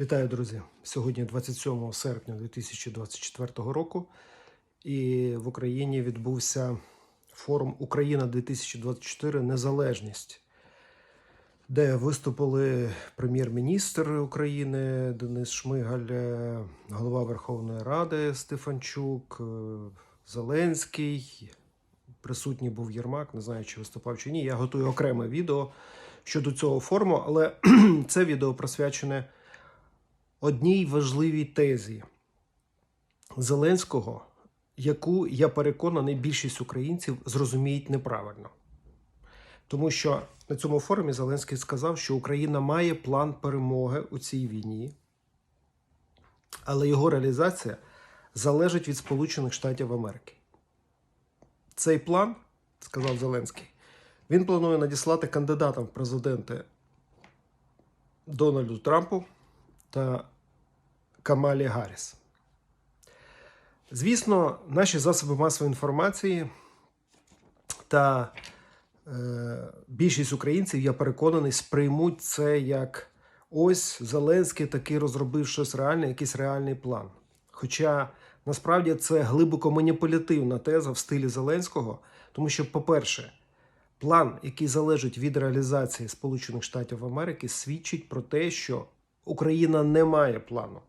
Вітаю, друзі! Сьогодні 27 серпня 2024 року, і в Україні відбувся форум Україна 2024 Незалежність, де виступили прем'єр-міністр України Денис Шмигаль, е, голова Верховної Ради Стефанчук, е, Зеленський. Присутній був Єрмак, не знаю, чи виступав чи ні. Я готую окреме відео щодо цього форуму, але це відео присвячене одній важливій тезі Зеленського, яку я переконаний, більшість українців зрозуміють неправильно. Тому що на цьому форумі Зеленський сказав, що Україна має план перемоги у цій війні, але його реалізація залежить від Сполучених Штатів Америки. Цей план, сказав Зеленський, він планує надіслати кандидатам в президенти Дональду Трампу та Камалі Гарріс. Звісно, наші засоби масової інформації та е, більшість українців, я переконаний, сприймуть це як ось Зеленський таки розробив щось реальне, якийсь реальний план. Хоча насправді це глибоко маніпулятивна теза в стилі Зеленського, тому що, по-перше, план, який залежить від реалізації Сполучених Штатів Америки, свідчить про те, що Україна не має плану.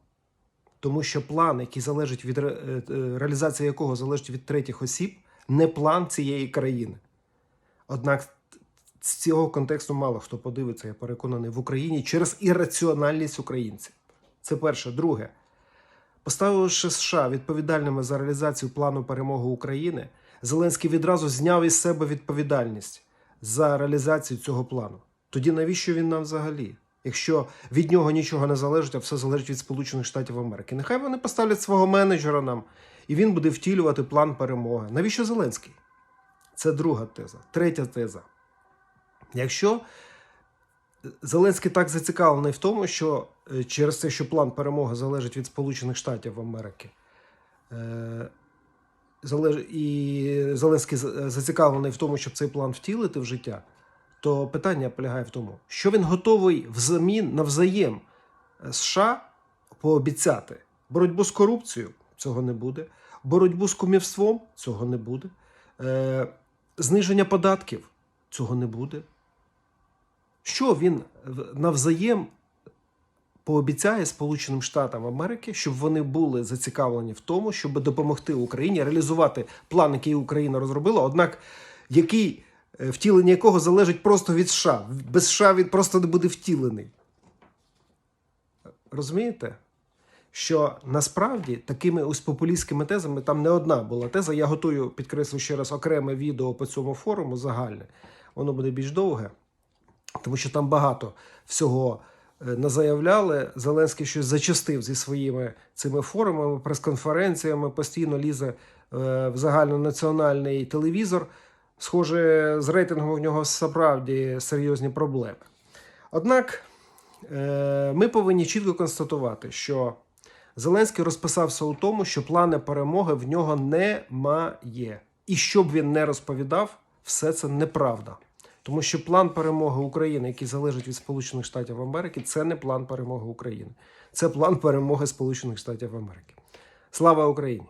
Тому що план, який залежить від ре- е, реалізація якого залежить від третіх осіб, не план цієї країни. Однак з цього контексту мало хто подивиться, я переконаний, в Україні через ірраціональність українців. Це перше. Друге, поставивши США відповідальними за реалізацію плану перемоги України, Зеленський відразу зняв із себе відповідальність за реалізацію цього плану. Тоді навіщо він нам взагалі? Якщо від нього нічого не залежить, а все залежить від Сполучених Штатів Америки. Нехай вони поставлять свого менеджера нам, і він буде втілювати план перемоги. Навіщо Зеленський? Це друга теза. Третя теза. Якщо Зеленський так зацікавлений в тому, що е, через те, що план перемоги залежить від Сполучених Штатів Америки, е, і Зеленський зацікавлений в тому, щоб цей план втілити в життя, то питання полягає в тому, що він готовий взамін навзаєм е, США пообіцяти. Боротьбу з корупцією цього не буде, боротьбу з кумівством цього не буде, е, зниження податків цього не буде. Що він навзаєм пообіцяє Сполученим Штатам Америки, щоб вони були зацікавлені в тому, щоб допомогти Україні реалізувати план, який Україна розробила, однак який втілення якого залежить просто від США. Без США він просто не буде втілений. Розумієте? Що насправді такими ось популістськими тезами там не одна була теза. Я готую, підкреслю ще раз, окреме відео по цьому форуму загальне. Воно буде більш довге, тому що там багато всього е, назаявляли. Зеленський щось зачастив зі своїми цими форумами, прес-конференціями, постійно лізе е, в загальнонаціональний телевізор. Схоже, з рейтингом в нього справді серйозні проблеми. Однак е, ми повинні чітко констатувати, що Зеленський розписався у тому, що плани перемоги в нього немає. І що б він не розповідав, все це неправда. Тому що план перемоги України, який залежить від Сполучених Штатів Америки, це не план перемоги України. Це план перемоги Сполучених Штатів Америки. Слава Україні!